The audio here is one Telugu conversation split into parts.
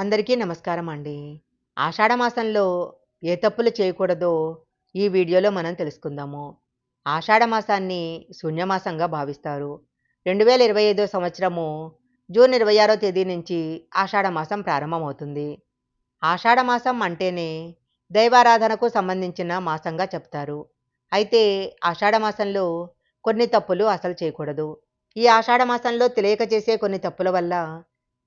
అందరికీ నమస్కారం అండి. ఆషాఢమాసంలో ఏ తప్పులు చేయకూడదో ఈ వీడియోలో మనం తెలుసుకుందాము. ఆషాఢమాసాన్ని శూన్యమాసంగా భావిస్తారు. రెండు వేల ఇరవై ఐదో సంవత్సరము జూన్ ఇరవై ఆరో తేదీ నుంచి ఆషాఢమాసం ప్రారంభమవుతుంది. ఆషాఢమాసం అంటేనే దైవారాధనకు సంబంధించిన మాసంగా చెప్తారు. అయితే ఆషాఢ మాసంలో కొన్ని తప్పులు అసలు చేయకూడదు. ఈ ఆషాఢ మాసంలో తెలియక చేసే కొన్ని తప్పుల వల్ల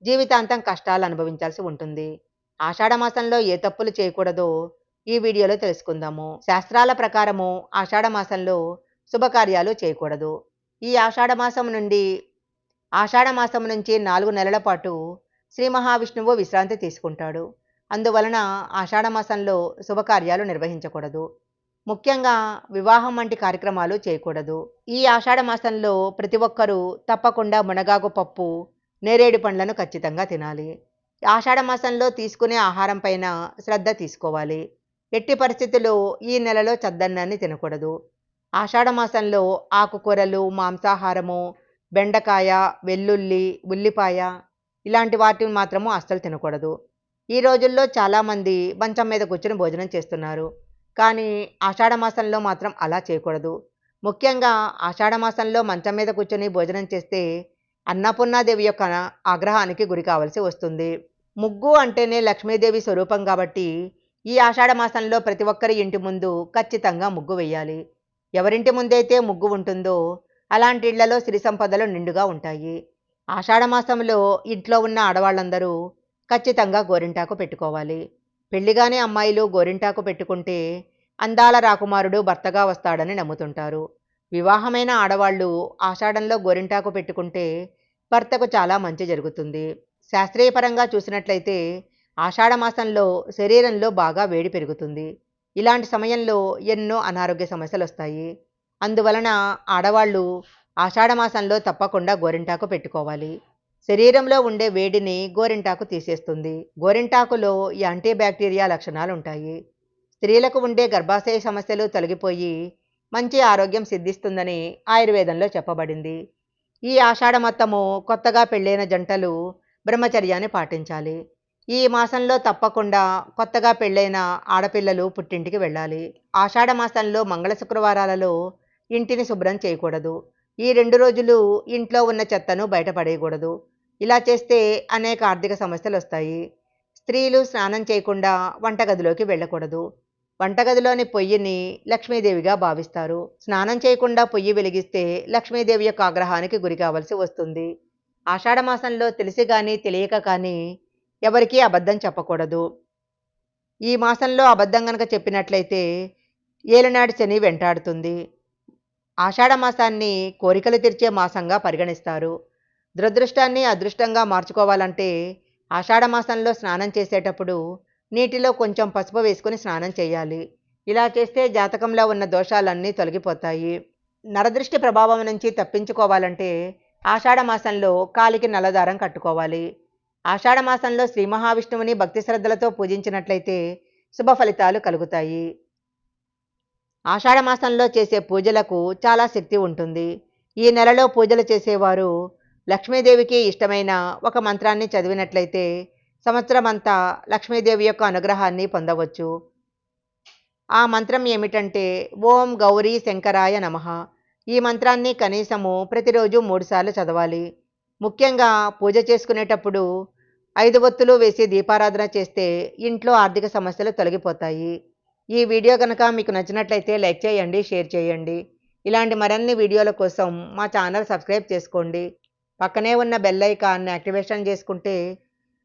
జీవితాంతం కష్టాలు అనుభవించాల్సి ఉంటుంది. ఆషాఢ మాసంలో ఏ తప్పులు చేయకూడదో ఈ వీడియోలో తెలుసుకుందాము. శాస్త్రాల ప్రకారము ఆషాఢ మాసంలో శుభకార్యాలు చేయకూడదు. ఈ ఆషాఢమాసం నుండి ఆషాఢ మాసం నుంచి నాలుగు నెలల పాటు శ్రీ మహావిష్ణువు విశ్రాంతి తీసుకుంటాడు. అందువలన ఆషాఢ మాసంలో శుభకార్యాలు నిర్వహించకూడదు. ముఖ్యంగా వివాహం వంటి కార్యక్రమాలు చేయకూడదు. ఈ ఆషాఢ మాసంలో ప్రతి ఒక్కరూ తప్పకుండా మునగాకు పప్పు నేరేడు పండ్లను ఖచ్చితంగా తినాలి. ఆషాఢ మాసంలో తీసుకునే ఆహారం పైన శ్రద్ధ తీసుకోవాలి. ఎట్టి పరిస్థితుల్లో ఈ నెలలో చద్దన్నాన్ని తినకూడదు. ఆషాఢ మాసంలో ఆకుకూరలు మాంసాహారము బెండకాయ వెల్లుల్లి ఉల్లిపాయ ఇలాంటి వాటిని మాత్రము అస్సలు తినకూడదు. ఈ రోజుల్లో చాలామంది మంచం మీద కూర్చొని భోజనం చేస్తున్నారు. కానీ ఆషాఢ మాసంలో మాత్రం అలా చేయకూడదు. ముఖ్యంగా ఆషాఢ మాసంలో మంచం మీద కూర్చొని భోజనం చేస్తే అన్నపూర్ణాదేవి యొక్క ఆగ్రహానికి గురి కావలసి వస్తుంది. ముగ్గు అంటేనే లక్ష్మీదేవి స్వరూపం కాబట్టి ఈ ఆషాఢ మాసంలో ప్రతి ఒక్కరి ఇంటి ముందు ఖచ్చితంగా ముగ్గు వేయాలి. ఎవరింటి ముందైతే ముగ్గు ఉంటుందో అలాంటి ఇళ్ళలో సిరి సంపదలు నిండుగా ఉంటాయి. ఆషాఢ మాసంలో ఇంట్లో ఉన్న ఆడవాళ్ళందరూ ఖచ్చితంగా గోరింటాకు పెట్టుకోవాలి. పెళ్ళిగానే అమ్మాయిలు గోరింటాకు పెట్టుకుంటే అందాల రాకుమారుడు భర్తగా వస్తాడని నమ్ముతుంటారు. వివాహమైన ఆడవాళ్ళు ఆషాఢంలో గోరింటాకు పెట్టుకుంటే భర్తకు చాలా మంచి జరుగుతుంది. శాస్త్రీయపరంగా చూసినట్లయితే ఆషాఢమాసంలో శరీరంలో బాగా వేడి పెరుగుతుంది. ఇలాంటి సమయంలో ఎన్నో అనారోగ్య సమస్యలు వస్తాయి అందువలన ఆడవాళ్ళు ఆషాఢమాసంలో తప్పకుండా గోరింటాకు పెట్టుకోవాలి. శరీరంలో ఉండే వేడిని గోరింటాకు తీసేస్తుంది. గోరింటాకులో యాంటీబ్యాక్టీరియా లక్షణాలు ఉంటాయి స్త్రీలకు ఉండే గర్భాశయ సమస్యలు తొలగిపోయి మంచి ఆరోగ్యం సిద్ధిస్తుందని ఆయుర్వేదంలో చెప్పబడింది. ఈ ఆషాఢ మొత్తము కొత్తగా పెళ్ళైన జంటలు బ్రహ్మచర్యాన్ని పాటించాలి. ఈ మాసంలో తప్పకుండా కొత్తగా పెళ్ళైన ఆడపిల్లలు పుట్టింటికి వెళ్ళాలి. ఆషాఢ మాసంలో మంగళ శుక్రవారాలలో ఇంటిని శుభ్రం చేయకూడదు. ఈ రెండు రోజులు ఇంట్లో ఉన్న చెత్తను బయటపడేయకూడదు ఇలా చేస్తే అనేక ఆర్థిక సమస్యలు వస్తాయి. స్త్రీలు స్నానం చేయకుండా వంటగదిలోకి వెళ్ళకూడదు. వంటగదిలోని పొయ్యిని లక్ష్మీదేవిగా భావిస్తారు. స్నానం చేయకుండా పొయ్యి వెలిగిస్తే లక్ష్మీదేవి యొక్క ఆగ్రహానికి గురి కావలసి వస్తుంది. ఆషాఢమాసంలో తెలిసి కానీ తెలియక కానీ ఎవరికీ అబద్ధం చెప్పకూడదు. ఈ మాసంలో అబద్ధం కనుక చెప్పినట్లయితే ఏలనాటి శని వెంటాడుతుంది. ఆషాఢమాసాన్ని కోరికలు తీర్చే మాసంగా పరిగణిస్తారు. దురదృష్టాన్ని అదృష్టంగా మార్చుకోవాలంటే ఆషాఢమాసంలో స్నానం చేసేటప్పుడు నీటిలో కొంచెం పసుపు వేసుకుని స్నానం చేయాలి. ఇలా చేస్తే జాతకంలో ఉన్న దోషాలన్నీ తొలగిపోతాయి. నరదృష్టి ప్రభావం నుంచి తప్పించుకోవాలంటే ఆషాఢ మాసంలో కాలికి నల్లదారం కట్టుకోవాలి. ఆషాఢ మాసంలో శ్రీ మహావిష్ణువుని భక్తి శ్రద్ధలతో పూజించినట్లయితే శుభ ఫలితాలు కలుగుతాయి. ఆషాఢ మాసంలో చేసే పూజలకు చాలా శక్తి ఉంటుంది. ఈ నెలలో పూజలు చేసేవారు లక్ష్మీదేవికి ఇష్టమైన ఒక మంత్రాన్ని చదివినట్లయితే సంవత్సరం అంతా లక్ష్మీదేవి యొక్క అనుగ్రహాన్ని పొందవచ్చు. ఆ మంత్రం ఏమిటంటే ఓం గౌరీ శంకరాయ నమ. ఈ మంత్రాన్ని కనీసము ప్రతిరోజు మూడుసార్లు చదవాలి. ముఖ్యంగా పూజ చేసుకునేటప్పుడు ఐదు ఒత్తులు వేసి దీపారాధన చేస్తే ఇంట్లో ఆర్థిక సమస్యలు తొలగిపోతాయి. ఈ వీడియో కనుక మీకు నచ్చినట్లయితే లైక్ చేయండి షేర్ చేయండి. ఇలాంటి మరిన్ని వీడియోల కోసం మా ఛానల్ సబ్స్క్రైబ్ చేసుకోండి. పక్కనే ఉన్న బెల్ ఐకాన్ని యాక్టివేషన్ చేసుకుంటే